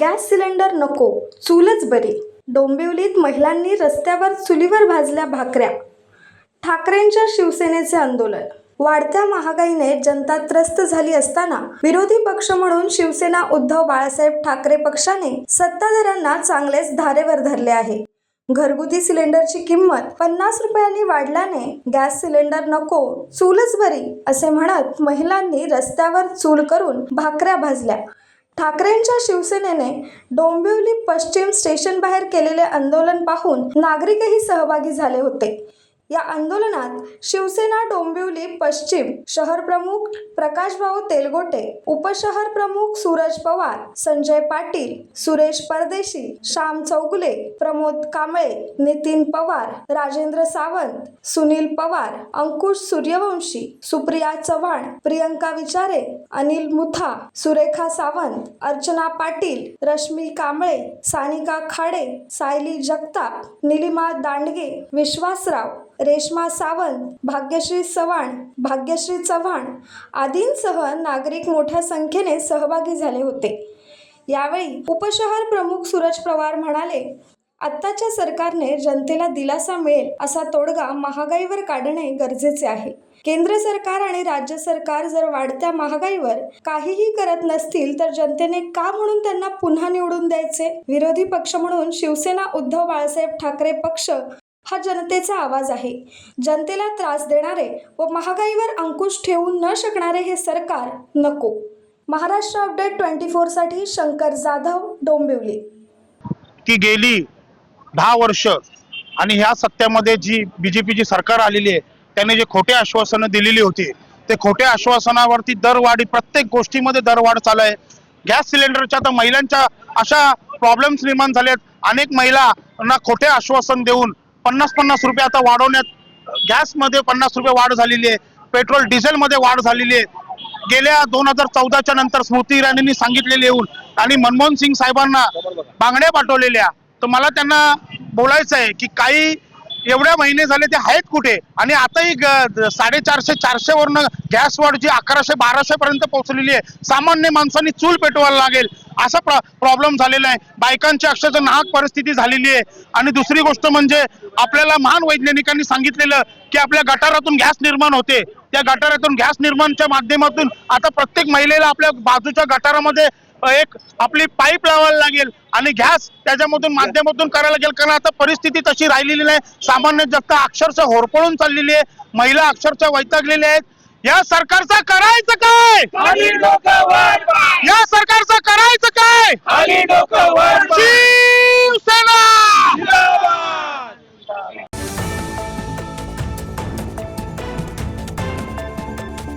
Gas cylinder नको चूलच बरी. डोंबिवलीत महिलांनी रस्त्यावर चुलीवर भाजल्या भाकऱ्या. ठाकरेंच्या शिवसेनेचे आंदोलन. वाढत्या महागाईने जनता त्रस्त झाली असताना विरोधी पक्ष म्हणून शिवसेना उद्धव बाळासाहेब ठाकरे पक्षाने सत्ताधाऱ्यांना चांगलेच धारेवर धरले आहे. घरगुती सिलेंडरची किंमत पन्नास रुपयांनी वाढल्याने गॅस सिलेंडर नको चूलच बरी असे म्हणत महिलांनी रस्त्यावर चूल करून भाकऱ्या भाजल्या. ठाकरेंच्या शिवसेनेने डोंबिवली पश्चिम स्टेशन बाहेर केलेले आंदोलन पाहून नागरिकही सहभागी झाले होते. या आंदोलनात शिवसेना डोंबिवली पश्चिम शहर प्रमुख प्रकाशभाऊ तेलगोटे उपशहर प्रमुख सूरज पवार संजय पाटील सुरेश परदेशी श्याम चौगुले प्रमोद कांबळे नितीन पवार राजेंद्र सावंत सुनील पवार अंकुश सूर्यवंशी सुप्रिया चव्हाण प्रियंका विचारे अनिल मुथा सुरेखा सावंत अर्चना पाटील रश्मी कांबळे सानिका खाडे सायली जगताप निलिमा दांडगे विश्वासराव रेश्मा सावंत भाग्यश्री चव्हाण भाग्यश्री चव्हाण आदींसह नागरिक मोठ्या संख्येने सहभागी झाले होते. यावेळी उपशहर प्रमुख सूरज पवार म्हणाले आत्ताच्या सरकारने जनतेला दिलासा मिळेल असा तोडगा महागाईवर काढणे गरजेचे आहे. केंद्र सरकार आणि राज्य सरकार जर वाढत्या महागाईवर काहीही करत नसतील तर जनतेने का म्हणून त्यांना पुन्हा निवडून द्यायचे? विरोधी पक्ष म्हणून शिवसेना उद्धव बाळासाहेब ठाकरे पक्ष हा जनतेचा आवाज आहे. जनतेला त्रास देणारे व महागाईवर अंकुश ठेवू न शकणारे हे सरकार नको. महाराष्ट्र अपडेट ट्वेंटी फोरसाठी शंकर जाधव डोंबिवली. की गेली दहा वर्ष आणि ह्या सत्यामध्ये जी बीजेपीची सरकार आलेली आहे त्याने जे खोटे आश्वासनं दिलेली होती ते खोट्या आश्वासनावरती दरवाढी प्रत्येक गोष्टीमध्ये दरवाढ चालू आहे. गॅस सिलेंडरच्या तर महिलांच्या अशा प्रॉब्लेम्स निर्माण झालेत. अनेक महिलांना खोटे आश्वासन देऊन पन्नास पन्नास रुपये आता वाढवण्यात गॅसमध्ये पन्नास रुपये वाढ झालेली आहे पेट्रोल डिझेलमध्ये वाढ झालेली आहे. गेल्या दोन हजार चौदाच्या नंतर स्मृती इराणींनी सांगितलेले येऊन आणि मनमोहन सिंग साहेबांना बांगड्या पाठवलेल्या तर मला त्यांना बोलायचं आहे की काही एवढ्या महिने झाले ते आहेत कुठे? आणि आताही ग- साडेचारशे चारशे वरनं गॅस वाढ जी अकराशे बाराशे पर्यंत पोहोचलेली आहे सामान्य माणसांनी चूल पेटवायला लागेल. असा प्रॉब्लेम झालेला आहे. बायकांची अक्षरशः नाहक परिस्थिती झालेली आहे. आणि दुसरी गोष्ट म्हणजे आपल्याला महान वैज्ञानिकांनी सांगितलेलं की आपल्या गटारातून गॅस निर्माण होते. त्या गटारातून गॅस निर्माणच्या माध्यमातून आता प्रत्येक महिलेला आपल्या बाजूच्या गटारामध्ये एक आपली पाईप लावायला लागेल. आणि गॅस त्याच्यामधून माध्यमातून करायला लागेल. कारण आता परिस्थिती तशी राहिलेली नाही. सामान्य जनता अक्षरशः होरपळून चाललेली आहे. महिला अक्षरशः वैतागलेल्या आहेत. या सरकारचं करायचं काय?